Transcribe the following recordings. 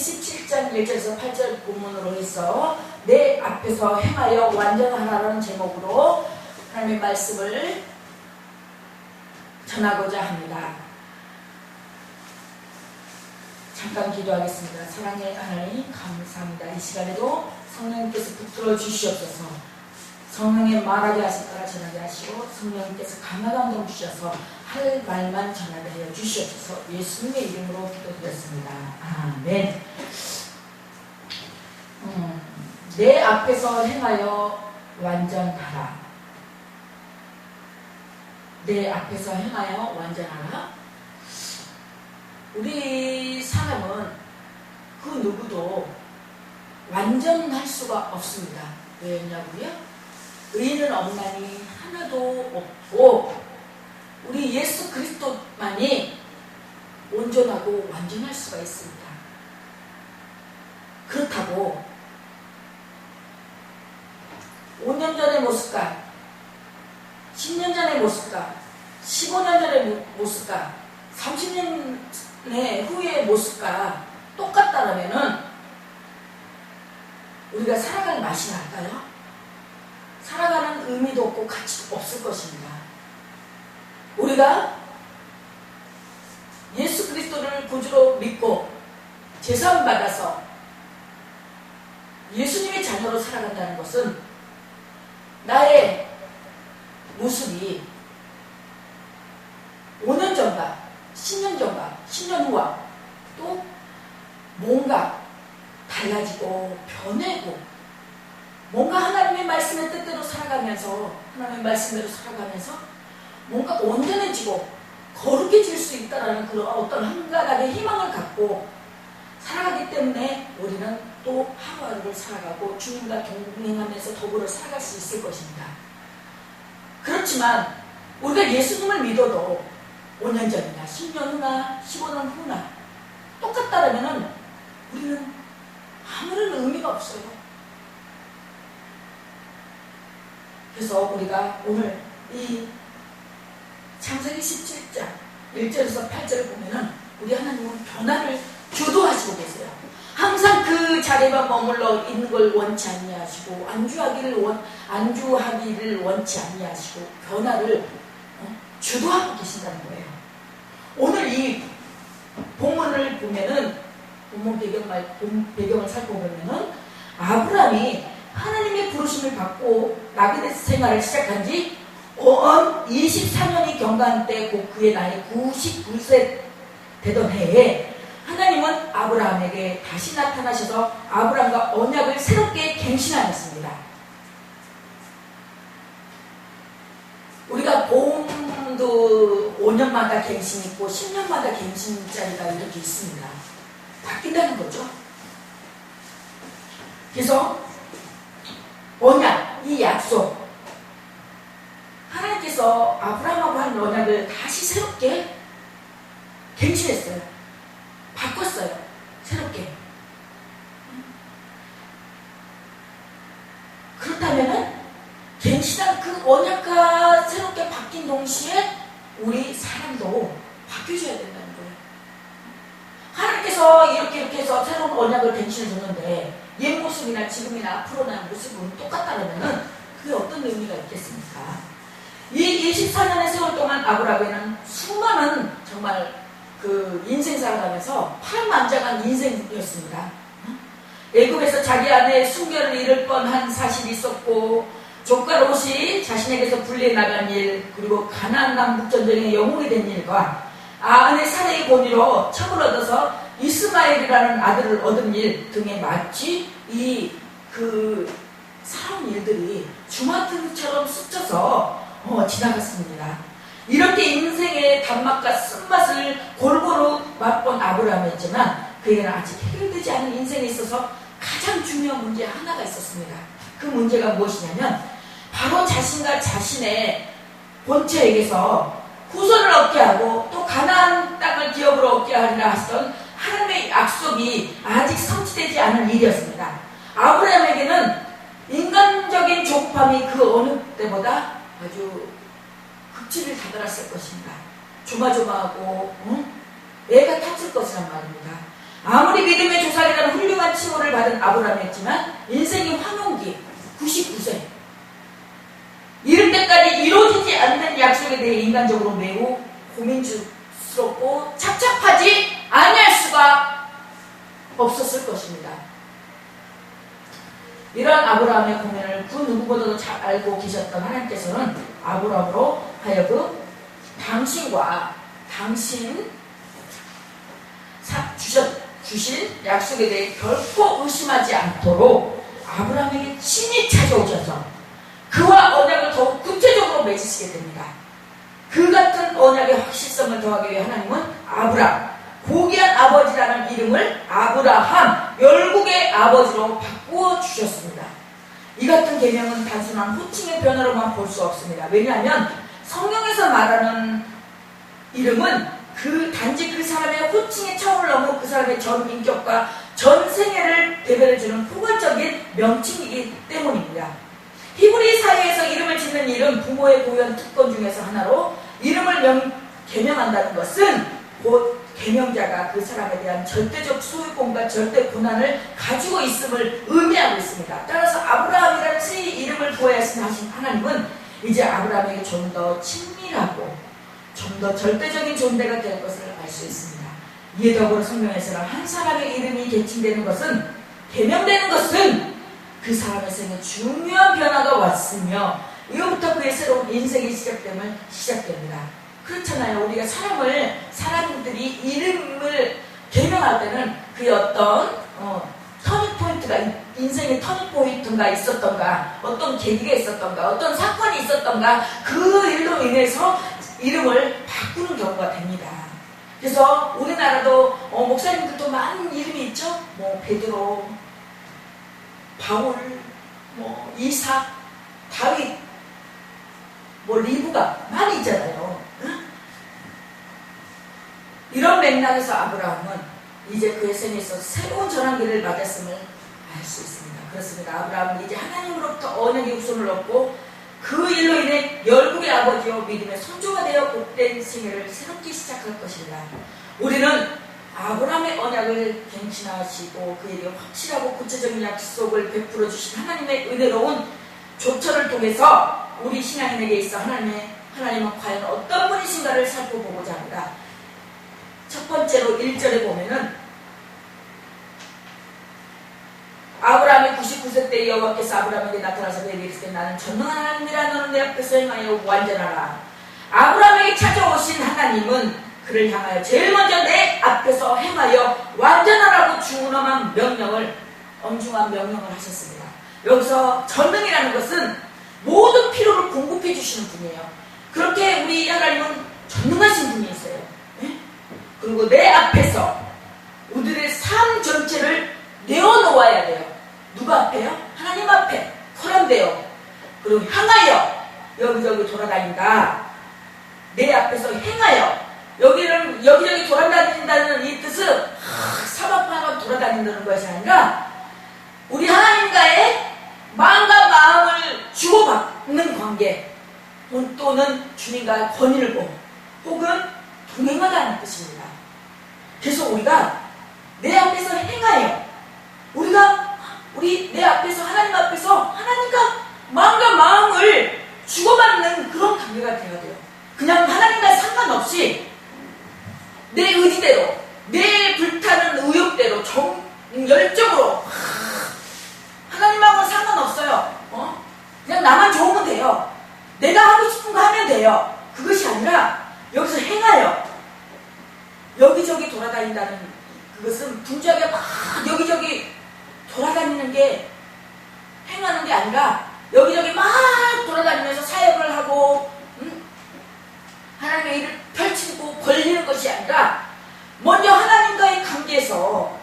17장 1절에서 8절 본문으로 해서 내 앞에서 행하여 완전하라는 제목으로 하나님의 말씀을 전하고자 합니다. 잠깐 기도하겠습니다. 사랑의 하나님 감사합니다. 이 시간에도 성령님께서 붙들어 주시옵소서 성령의 말하게 하실 거라 전하게 하시고 성령님께서 강력한 동 주셔서 할 말만 전하게 하여 주시옵소서 예수님의 이름으로 기도드렸습니다. 아멘 음, 내 앞에서 행하여 완전하라 내 앞에서 행하여 완전하라 우리 사람은 그 누구도 완전할 수가 없습니다. 왜냐고요? 의인은 없나니 하나도 없고 우리 예수 그리스도만이 온전하고 완전할 수가 있습니다. 그렇다고 5년 전의 모습과 10년 전의 모습과 15년 전의 모습과 30년 후의 모습과 똑같다라면은 우리가 살아갈 맛이 날까요? 살아가는 의미도 없고 가치도 없을 것입니다. 우리가 예수 그리스도를 구주로 믿고 제사함 받아서 예수님의 자녀로 살아간다는 것은 나의 모습이 5년 전과 10년 전과 10년 후와 또 뭔가 달라지고 변해고 뭔가 하나님의 말씀의 뜻대로 살아가면서 하나님의 말씀대로 살아가면서 뭔가 온전해지고 거룩해질 수 있다라는 그런 어떤 한 가닥의 희망을 갖고 살아가기 때문에 우리는 또 하루하루를 살아가고 주님과 동행하면서 더불어 살아갈 수 있을 것입니다. 그렇지만 우리가 예수님을 믿어도 5년 전이나 10년 후나 15년 후나 똑같다라면 우리는 아무런 의미가 없어요. 그래서 우리가 오늘 이 창세기 17장 1절에서 8절을 보면은 우리 하나님은 변화를 주도하시고 계세요. 항상 그 자리에만 머물러 있는 걸 원치 아니하시고 안주하기를 원 안주하기를 원치 아니하시고 변화를 어, 주도하고 계신다는 거예요. 오늘 이 본문을 보면은 본문 배경 말 배경을 살펴보면은 아브라함이 하나님의 부르심을 받고 나그네 생활을 시작한 지 24년이 경과한 때고 그의 나이 99세 되던 해에 하나님은 아브라함에게 다시 나타나셔서 아브라함과 언약을 새롭게 갱신하였습니다. 우리가 보험도 5년마다 갱신 있고 10년마다 갱신자리가 이렇게 있습니다. 바뀐다는 거죠. 그래서 언약, 이 약속 하나님께서 아브라함하고 한 언약을 다시 새롭게 갱신했어요. 바꿨어요. 새롭게. 그렇다면은 갱신한 그 언약과 새롭게 바뀐 동시에 우리 사람도 바뀌어줘야 된다는 거예요. 하나님께서 이렇게 이렇게 해서 새로운 언약을 갱신해 줬는데 옛 모습이나 지금이나 앞으로 나 모습은 똑같다면은 그게 어떤 의미가 있겠습니까? 이 24년의 세월 동안 아브라함에는 수많은 정말 그 인생 살아가면서 팔만장한 인생이었습니다. 애굽에서 자기 아내 순결을 잃을 뻔한 사실이 있었고 조카 롯이 자신에게서 분리해 나간 일 그리고 가나안 남북 전쟁의 영웅이 된 일과 아내 사례의 권위로 첩을 얻어서 이스마엘이라는 아들을 얻은 일 등에 마치 이그 사람 일들이 주마등처럼 스쳐서 어, 지나갔습니다. 이렇게 인생의 단맛과 쓴맛을 골고루 맛본 아브라함이었지만 그에게는 아직 해결되지 않은 인생에 있어서 가장 중요한 문제 하나가 있었습니다. 그 문제가 무엇이냐면 바로 자신과 자신의 본체에게서 후손을 얻게 하고 또 가나안 땅을 기업으로 얻게 하리라 하시던 하나님의 약속이 아직 성취되지 않은 일이었습니다. 아브라함에게는 인간적인 조급함이 그 어느 때보다 아주 극치를 다다랐을 것입니다. 조마조마하고 응? 애가 탔을 것이란 말입니다. 아무리 믿음의 조상이라는 훌륭한 칭호를 받은 아브라함이었지만 인생이 황혼기 99세 이른 때까지 이루어지지 않는 약속에 대해 인간적으로 매우 고민스럽고 착잡하지 아니할 수가 없었을 것입니다. 이러한 아브라함의 고민을 그 누구보다도 잘 알고 계셨던 하나님께서는 아브라함으로 하여금 당신과 당신 사- 주셨, 주신 약속에 대해 결코 의심하지 않도록 아브라함에게 친히 찾아오셔서 그와 언약을 더욱 구체적으로 맺으시게 됩니다. 그 같은 언약의 확실성을 더하기 위해 하나님은 아브람, 고귀한 아버지라는 이름을 아브라함, 열국의 아버지로 바꾸어 주셨습니다. 이 같은 계명은 단순한 호칭의 변화로만 볼 수 없습니다. 왜냐하면 성경에서 말하는 이름은 그 단지 그 사람의 호칭의 차원을 넘어 그 사람의 전 인격과 전 생애를 대변해주는 포괄적인 명칭이기 때문입니다. 히브리 사회에서 이름을 짓는 부모의 고유한 특권 중에서 하나로 이름을 명, 개명한다는 것은 곧 개명자가 그 사람에 대한 절대적 소유권과 절대 권한을 가지고 있음을 의미하고 있습니다. 따라서 아브라함이라는 새 이름을 부여하신 하신 하나님은 이제 아브라함에게 좀 더 친밀하고 좀 더 절대적인 존재가 될 것을 알 수 있습니다. 이에 더불어 성경에서는 한 사람의 이름이 개칭되는 것은 개명되는 것은 그 사람의 생에 중요한 변화가 왔으며 이후부터 그의 새로운 인생이 시작됨을 시작됩니다. 그렇잖아요. 우리가 사람을 사람들이 이름을 개명할 때는 그의 어떤 어, 터닝 포인트가 인생의 터닝 포인트가 있었던가 어떤 계기가 있었던가 어떤 사건이 있었던가 그 일로 인해서 이름을 바꾸는 경우가 됩니다. 그래서 우리나라도 어, 목사님들도 많은 이름이 있죠. 뭐 베드로, 바울, 뭐 이삭, 다윗, 뭐 리브가 많이 있잖아요. 응? 이런 맥락에서 아브라함은 이제 그의 생에서 새로운 전환기를 맞았음을 알 수 있습니다. 그렇습니다. 아브라함은 이제 하나님으로부터 언약의 후손을 얻고 그 일로 인해 열국의 아버지요 믿음의 선조가 되어 복된 생애를 새롭게 시작할 것입니다. 우리는 아브라함의 언약을 갱신하시고 그에게 확실하고 구체적인 약속을 베풀어 주신 하나님의 은혜로운 조처를 통해서 우리 신앙인에게 있어 하나님의 하나님은 과연 어떤 분이신가를 살펴보고자 합니다. 첫 번째로 1절에 보면은 아브라함이 99세 때 여호와께서 아브라함에게 나타나서 내게 이르시되 나는 전능한 하나님이라 너는 내 앞에서 행하여 완전하라. 아브라함에게 찾아오신 하나님은 그를 향하여 제일 먼저 내 앞에서 행하여 완전하라고 중원한 명령을 엄중한 명령을 하셨습니다. 여기서 전능이라는 것은 모든 필요를 공급해 주시는 분이에요. 그렇게 우리 하나님은 전능하신 분이었어요. 예? 그리고 내 앞에서 우리들의 삶 전체를 내어놓아야 돼요. 누가 앞에요? 하나님 앞에 포함돼요. 그리고 향하여 여기저기 돌아다닌다. 내 앞에서 행하여 여기를 여기저기 돌아다닌다는 이 뜻은 사방팔방 돌아다닌다는 것이 아니라 우리 하나님과의 마음과 마음을 주고받는 관계 또는 주님과의 권위를 보고 혹은 동행하다는 뜻입니다. 그래서 우리가 내 앞에서 행하여 우리가 우리 내 앞에서 하나님 앞에서 하나님과 마음과 마음을 주고받는 그런 관계가 되어야 돼요. 그냥 하나님과 상관없이 내 의지대로 내 불타는 의욕대로 정 열정으로 하나님하고는 상관없어요. 어? 그냥 나만 좋으면 돼요. 내가 하고 싶은 거 하면 돼요. 그것이 아니라 여기서 행하여 여기저기 돌아다닌다는 그것은 분주하게 막 여기저기 돌아다니는 게 행하는 게 아니라 여기저기 막 돌아다니면서 사역을 하고 음? 하나님의 일을 펼치고 벌리는 것이 아니라 먼저 하나님과의 관계에서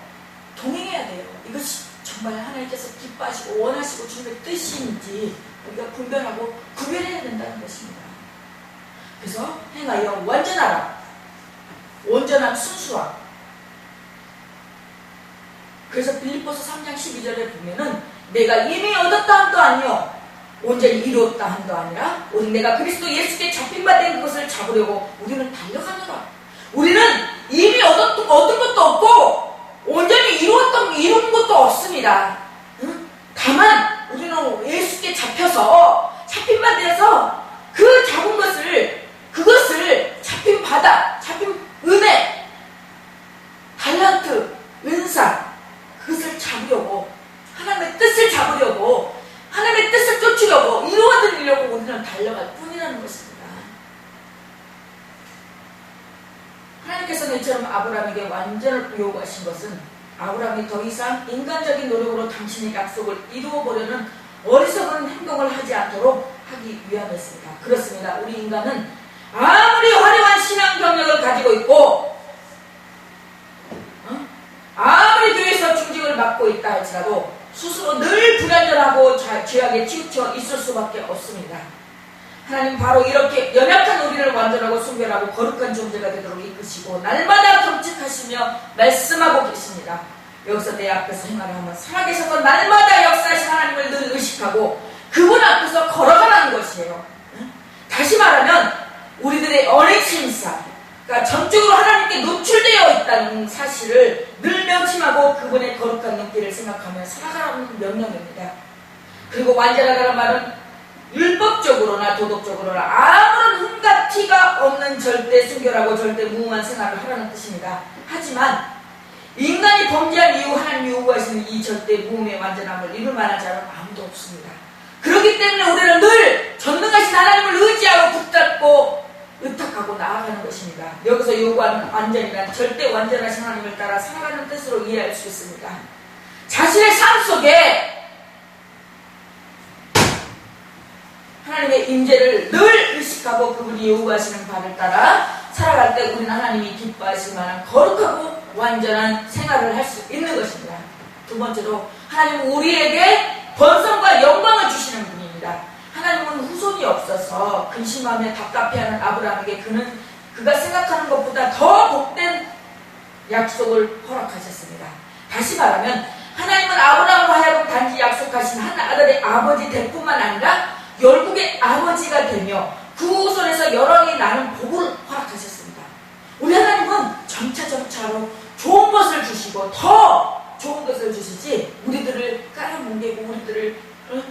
동행해야 돼요. 이것이 정말 하나님께서 기뻐하시고 원하시고 주님의 뜻인지 우리가 분별하고 구별해야 된다는 것입니다. 그래서 행하여 완전하라. 온전한 순수함. 그래서 빌립보서 3장 12절에 보면은 내가 이미 얻었다 함도 아니요 온전히 이루었다 함도 아니라 오직 내가 그리스도 예수께 잡힌 바된 것을 잡으려고 우리는 달려가노라. 우리는 이미 얻었, 얻은 것도 없고 온전히 이루었던 이룬 것도 없습니다. 응? 다만 우리는 예수께 잡혀서 잡힌 바 되어서 그 잡은 것을 그것을 잡힌 바다, 잡힌 은혜, 달란트, 은사 그것을 잡으려고 하나님의 뜻을 잡으려고 하나님의 뜻을 쫓으려고 이루어드리려고 우리는 달려갈 뿐이라는 것입니다. 하나님께서는 이처럼 아브라함에게 완전을 요구하신 것은 아브라함이 더 이상 인간적인 노력으로 당신의 약속을 이루어보려는 어리석은 행동을 하지 않도록 하기 위함이었습니다. 그렇습니다. 우리 인간은 아무리 화려한 신앙 경력을 가지고 있고 어? 아무리 교회에서 중직을 맡고 있다 할지라도 스스로 늘 불안전하고 자- 죄악에 치우쳐 있을 수밖에 없습니다. 하나님 바로 이렇게 연약한 우리를 완전하고 순결하고 거룩한 존재가 되도록 이끄시고 날마다 경직하시며 말씀하고 계십니다. 여기서 내 앞에서 행하려 하면 살아계셔서 날마다 역사하신 하나님을 늘 의식하고 그분 앞에서 걸어가라는 것이에요. 응? 다시 말하면 우리들의 언행심사 그러니까 전적으로 하나님께 노출되어 있다는 사실을 늘 명심하고 그분의 거룩한 눈길을 생각하며 살아가라는 명령입니다. 그리고 완전하다는 말은 율법적으로나 도덕적으로나 아무런 흠과 티가 없는 절대 순결하고 절대 무궁한 생활을 하라는 뜻입니다. 하지만 인간이 범죄한 이후 하나님 요구하시는 이 절대 무음의 완전함을 이룰 만한 자는 아무도 없습니다. 그렇기 때문에 우리는 늘 전능하신 하나님을 의지하고 붙잡고 의탁하고 나아가는 것입니다. 여기서 요구하는 완전이란 절대 완전하신 하나님을 따라 살아가는 뜻으로 이해할 수 있습니다. 자신의 삶 속에 하나님의 임재를 늘 의식하고 그분이 요구하시는 바를 따라 살아갈 때 우리는 하나님이 기뻐하실 만한 거룩하고 완전한 생활을 할 수 있는 것입니다. 두 번째로 하나님은 우리에게 번성과 영광을 주시는 분입니다. 하나님은 후손이 없어서 근심하며 답답해하는 아브라함에게 그는 그가 생각하는 것보다 더 복된 약속을 허락하셨습니다. 다시 말하면 하나님은 아브라함과 하여금 단지 약속하신 한 아들의 아버지 될 뿐만 아니라 열국의 아버지가 되며 그 후손에서 여러이 나는 복을 허락하셨습니다. 우리 하나님은 점차점차로 좋은 것을 주시고 더 좋은 것을 주시지 우리들을 깔아뭉개고 우리들을 어?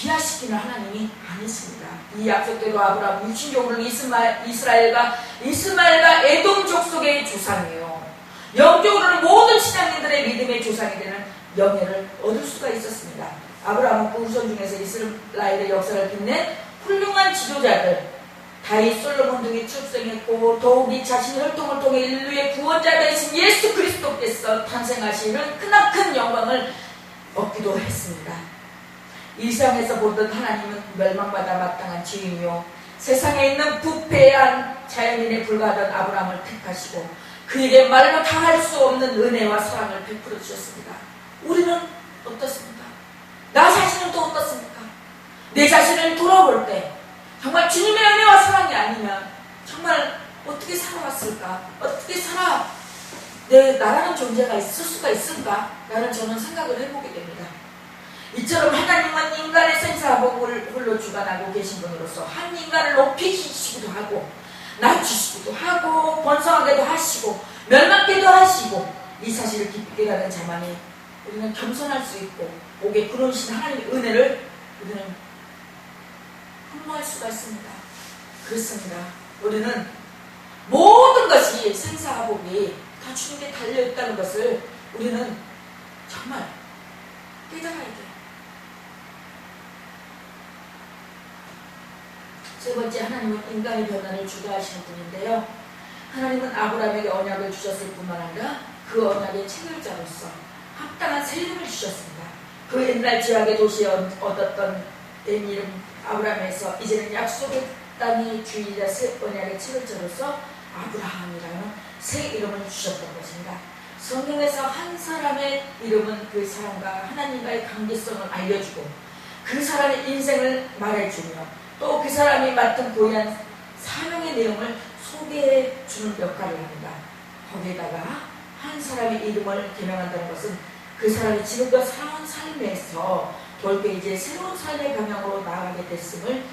비하시키는 하나님이 아니십니다. 이 약속대로 아브라함 육신적으로는 이스마, 이스라엘과 이스마엘과 에돔 족속의 조상이에요. 영적으로는 모든 신앙인들의 믿음의 조상이 되는 영예를 얻을 수가 있었습니다. 아브라함은 그 후손 중에서 이스라엘의 역사를 빛낸 훌륭한 지도자들 다윗, 솔로몬 등이 출생했고 더욱이 자신의 혈통을 통해 인류의 구원자 되신 예수 그리스도께서 탄생하시는 크나큰 영광을 얻기도 했습니다. 이 세상에서 보던 하나님은 멸망받아 마땅한 죄이며 세상에 있는 부패한 자연인에 불과하던 아브라함을 택하시고 그에게 말로 다할 수 없는 은혜와 사랑을 베풀어 주셨습니다. 우리는 어떻습니까? 나 자신은 또 어떻습니까? 내 자신을 돌아볼 때 정말 주님의 은혜와 사랑이 아니면 정말 어떻게 살아왔을까? 어떻게 살아 내 나라는 존재가 있을 수가 있을까? 라는 저는 생각을 해보게 됩니다. 이처럼 하나님은 인간의 생사복을 홀로 주관하고 계신 분으로서 한 인간을 높이시기도 하고 낮추시기도 하고 번성하게도 하시고 멸망케도 하시고 이 사실을 깊게 가는 자만이 우리는 겸손할 수 있고 목에 그러신 하나님의 은혜를 우리는 흠모할 수가 있습니다. 그렇습니다. 우리는 모든 것이 생사복이 다 주님께 달려있다는 것을 우리는 정말 깨달아야 돼요. 세 번째 하나님은 인간의 변화를 주도하시는 분인데요. 하나님은 아브라함에게 언약을 주셨을 뿐만 아니라 그 언약의 체결자로서 합당한 세금을 주셨습니다. 그 옛날 지역의 도시에 얻- 얻었던 옛 이름 아브라함에서 이제는 약속의 땅의 주인이자 새 언약의 체결자로서 아브라함이라는 새 이름을 주셨던 것입니다. 성경에서 한 사람의 이름은 그 사람과 하나님과의 관계성을 알려주고 그 사람의 인생을 말해주며 또 그 사람이 맡은 고유한 사명의 내용을 소개해 주는 역할을 합니다. 거기에다가 한 사람의 이름을 개명한다는 것은 그 사람이 지금껏 살아온 삶에서 결국 이제 새로운 삶의 방향으로 나아가게 됐음을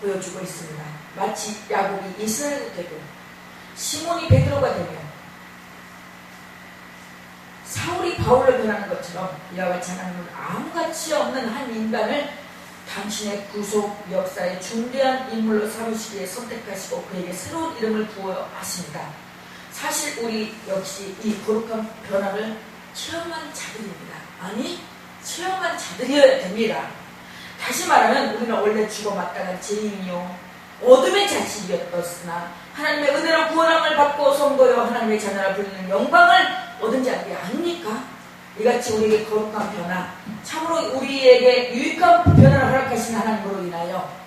보여주고 있습니다. 마치 야곱이 이스라엘 되고 시몬이 베드로가 되며 사울이 바울을 변하는 것처럼 이와 같이 하나님은 아무 가치 없는 한 인간을 당신의 구속 역사의 중대한 인물로 삼으시기에 선택하시고 그에게 새로운 이름을 부여하십니다. 사실 우리 역시 이 거룩한 변화를 체험한 자들입니다. 아니, 체험한 자들이어야 됩니다. 다시 말하면 우리는 원래 죽어 마땅한 죄인이요. 어둠의 자식이었으나 하나님의 은혜로 구원함을 받고 성도여 하나님의 자녀라 불리는 영광을 얻은 자들이 아닙니까? 이같이 우리에게 거룩한 변화, 참으로 우리에게 유익한 변화를 허락하신 하나님으로 인하여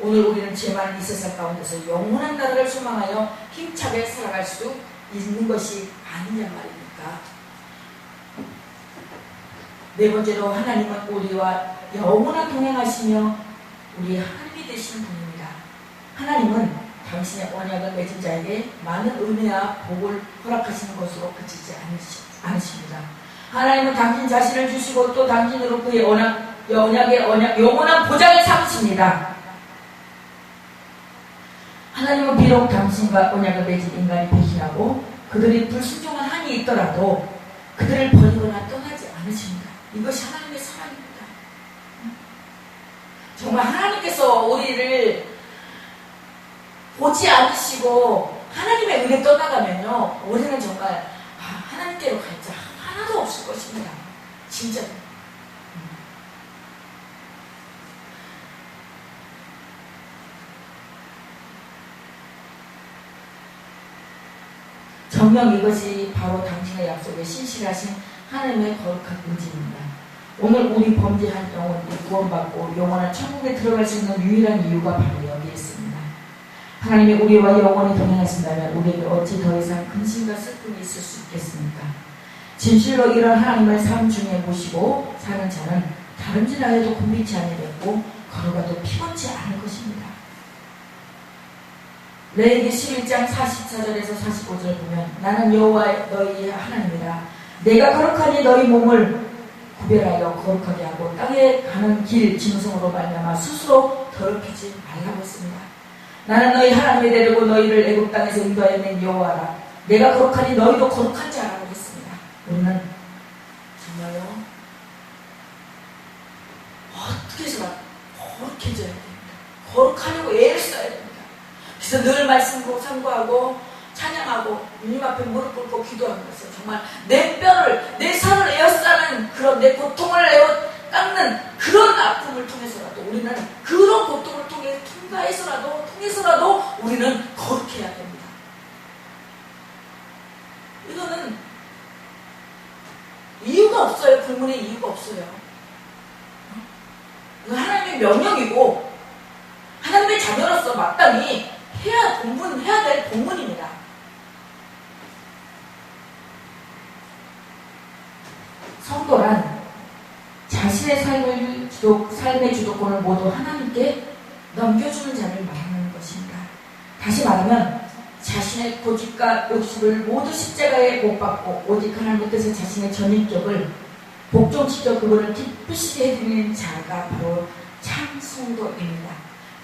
오늘 우리는 죄 많은 이 세상 가운데서 영원한 나라를 소망하여 힘차게 살아갈 수 있는 것이 아니냐 말입니까? 네 번째로 하나님은 우리와 영원한 동행하시며 우리 하나님이 되시는 분입니다. 하나님은 당신의 언약을 맺은 자에게 많은 은혜와 복을 허락하시는 것으로 그치지 않으십니다. 하나님은 당신 자신을 주시고 또 당신으로 그의 언약, 언약의 언약, 영원한 보장을 삼으십니다. 하나님은 비록 당신과 언약을 맺은 인간이 배신하고 그들이 불순종한 한이 있더라도 그들을 버리거나 떠나지 않으십니다. 이것이 하나님의 사랑입니다. 정말 하나님께서 우리를 보지 않으시고 하나님의 은혜 떠나가면요 우리는 정말 아, 하나님께로 갈자 하나도 없을 것입니다. 진짜. 정녕 이것이 바로 당신의 약속에 신실하신 하나님의 거룩한 의지입니다. 오늘 우리 범죄한 영혼이 구원받고 영원한 천국에 들어갈 수 있는 유일한 이유가 바로 여기에 있습니다. 하나님이 우리와 영원히 동행하신다면 우리에게 어찌 더 이상 근심과 슬픔이 있을 수 있겠습니까? 진실로 이런 하나님을 삶 중에 모시고 사는 자는 다른지라 해도 곤비치 아니겠고 걸어가도 피곤치 않을 것입니다. 레이기 11장 44절에서 45절 보면 나는 여호와 너희 하나님이라 내가 거룩하니 너희 몸을 구별하여 거룩하게 하고 땅에 가는 길 짐승으로 말미암아 스스로 더럽히지 말라고 했습니다. 나는 너희 하나님이 되려고 너희를 애굽 땅에서 인도하여 낸 여호와라. 내가 거룩하니 너희도 거룩한 했습니다. 우리는 정말요 어떻게 해서 거룩해져야 됩니다. 거룩하려고 애를 써야 됩니다. 그래서 늘 말씀으로 상고하고 찬양하고 주님 앞에 무릎 꿇고 기도하면서 정말 내 뼈를 내 살을 에어싸는 그런 내 고통을 에어 깎는 그런 아픔을 통해서라도 우리는 그런 고통을 통해 통과해서라도 통해서라도 우리는 거룩해야 됩니다. 이거는 이유가 없어요. 불문의 이유가 없어요. 하나님의 명령이고 하나님의 자녀로서 마땅히 해야 본분 해야 될 본분입니다. 성도란 자신의 삶을 주도, 삶의 주도권을 모두 하나님께 넘겨주는 자를 말하는 것입니다. 다시 말하면 자신의 고집과 욕심을 모두 십자가에 못 박고 오직 하나님의 뜻에 자신의 전인격을 복종시켜 그분을 기쁘시게 해드리는 자가 바로 참 성도입니다.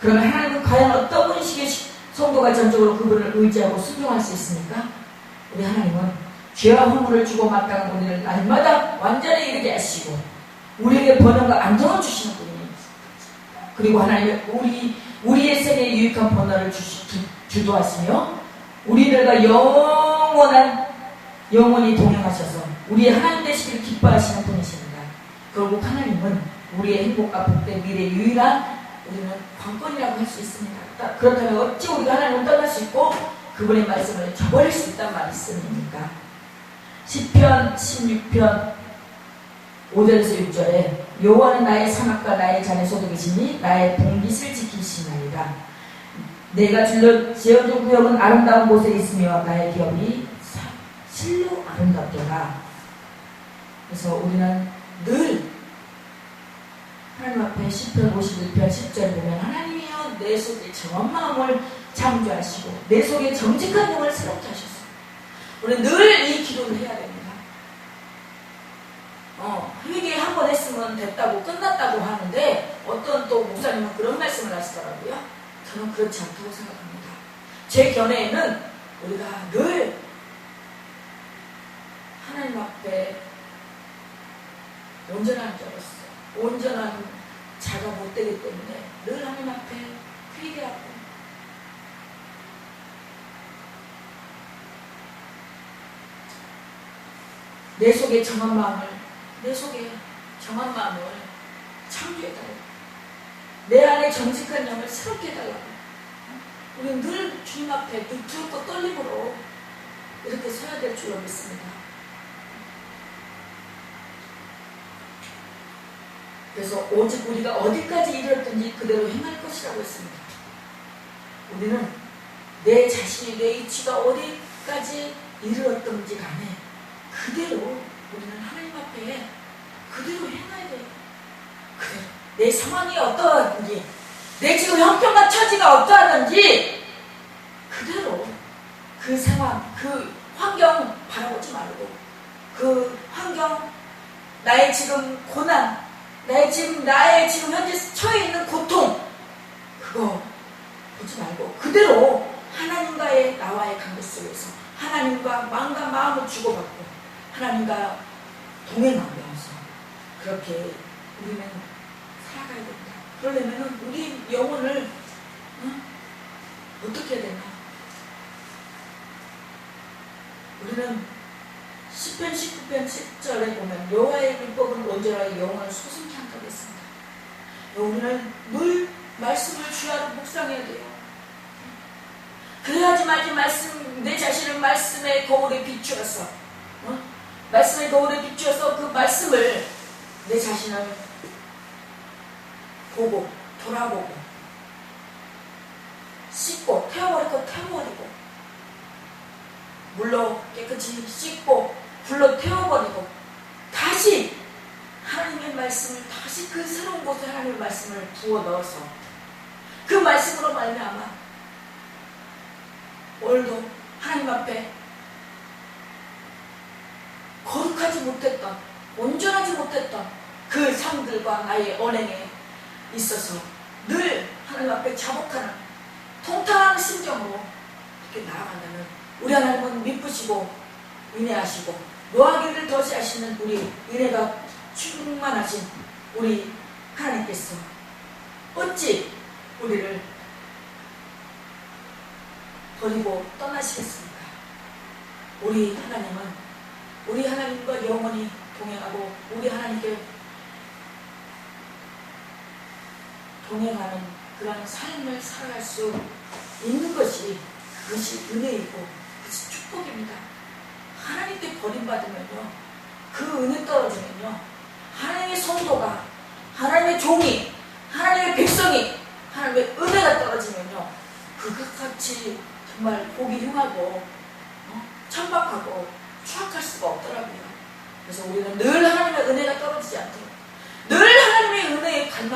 그러면 하나님은 과연 어떤 분식의 성도가 전적으로 그분을 의지하고 순종할 수 있습니까? 우리 하나님은 죄와 허물을 주고 마땅한 우리를 날마다 완전히 이르게 하시고 우리에게 번영과 안정을 주시는 분입니다. 그리고 하나님의 우리 우리의 세계에 유익한 번호를 주시, 주, 도하시며 우리들과 영원한 영원히 동행하셔서 우리의 하나님 되시기를 기뻐하시는 분이십니다. 결국 하나님은 우리의 행복과 복된 미래 유일한 우리는 관건이라고 할 수 있습니다. 그렇다면 어찌 우리가 하나님을 떠날 수 있고 그분의 말씀을 저버릴 수 있단 말씀입니까? 10편 16편 5절에서 6절에 여호와는 나의 사막과 나의 잔의 소득이시니 나의 봉깃을 지키시나이다. 내가 지어준 구역은 아름다운 곳에 있으며 나의 기업이 실로 아름답더라. 그래서 우리는 늘 하나님 앞에 10편 51편 10절 보면 하나님이여 내 속에 정한 마음을 창조하시고 내 속에 정직한 영을 새롭게 하셨어. 우리는 늘 이 기도를 해야 됩니다. 어, 회개 한 번 했으면 됐다고 끝났다고 하는데 어떤 또 목사님은 그런 말씀을 하시더라고요. 저는 그렇지 않다고 생각합니다. 제 견해에는 우리가 늘 하나님 앞에 온전한 자로서 온전한 자가 못 되기 때문에 늘 하나님 앞에 회개하고 내 속에 정한 마음을 내 속에 정한 마음을 창조해달라고 내 안에 정직한 영을 새롭게 해달라고 우리는 늘 주님 앞에 늘 두렵고 떨림으로 이렇게 서야 될 줄로 믿습니다. 그래서 오직 우리가 어디까지 이르렀든지 그대로 행할 것이라고 했습니다. 우리는 내 자신이 내 이치가 어디까지 이르렀든지 간에 그대로 우리는 하나님 앞에 그대로 행해야 돼요. 그대로. 내 상황이 어떠하든지 내 지금 형편과 처지가 어떠하든지 그대로 그 상황, 그 환경 바라보지 말고 그 환경, 나의 지금 고난, 나의 지금 나의 지금 현재 처해 있는 고통 그거 보지 말고 그대로 하나님과의 나와의 관계 속에서 하나님과 마음과 마음을 주고받고 하나님과 동행하면서 그렇게 우리는 살아가야 된다. 그러려면 우리 영혼을 어? 어떻게 해야 되나? 우리는 10편 19편 10절에 보면 여호와의 율법은 온전하게 영혼을 소승케 한다고 했습니다. 우리는 늘 말씀을 주야로 묵상해야 돼요. 그래야지 말지 말씀 내 자신을 말씀의 거울에 비추어서 어? 말씀의 거울에 비추어서 그 말씀을 내 자신을 보고 돌아보고 씻고 태워버릴 거 태워버리고 물로 깨끗이 씻고 불로 태워버리고 다시 하나님의 말씀을 다시 그 새로운 곳에 하나님의 말씀을 부어 넣어서 그 말씀으로 말미암아 오늘도 하나님 앞에 거룩하지 못했던 온전하지 못했던 그 삶들과 나의 언행에 있어서 늘 하나님 앞에 자복하는 통탄하는 심정으로 이렇게 나아간다면 우리 하나님은 미쁘시고 인내하시고 노하기를 더시하시는 우리 인내가 충만하신 우리 하나님께서 어찌 우리를 버리고 떠나시겠습니까? 우리 하나님은 우리 하나님과 영원히 동행하고 우리 하나님께 동행하는 그런 삶을 살아갈 수 있는 것이 그것이 은혜이고 그것이 축복입니다. 하나님께 버림받으면요. 그 은혜 떨어지면요. 하나님의 성도가 하나님의 종이 하나님의 백성이 하나님의 은혜가 떨어지면요. 그것같이 정말 보기 흉하고 어? 천박하고 추악할 수가 없더라고요. 그래서 우리는 늘 하나님의 은혜가 떨어지지 않도록 늘 하나님의 은혜에 갈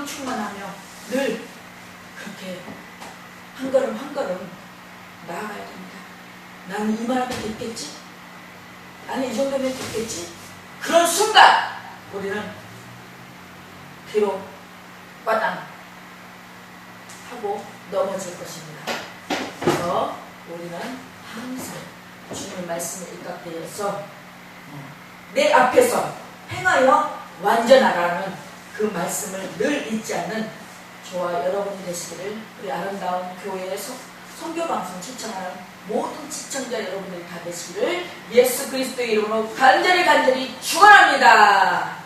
성령 충만하며 늘 그렇게 한 걸음 한 걸음 나아가야 됩니다. 나는 이 말하면 됐겠지? 나는 이 정도면 됐겠지? 그런 순간 우리는 뒤로 빠당 하고 넘어질 것입니다. 그래서 우리는 항상 주님의 말씀에 입각되어서 내 앞에서 행하여 완전하라는 그 말씀을 늘 잊지 않는 저와 여러분이 되시기를 우리 아름다운 교회의 성- 선교 방송 시청하는 모든 시청자 여러분들이 다 되시기를 예수 그리스도의 이름으로 간절히 간절히 축원합니다.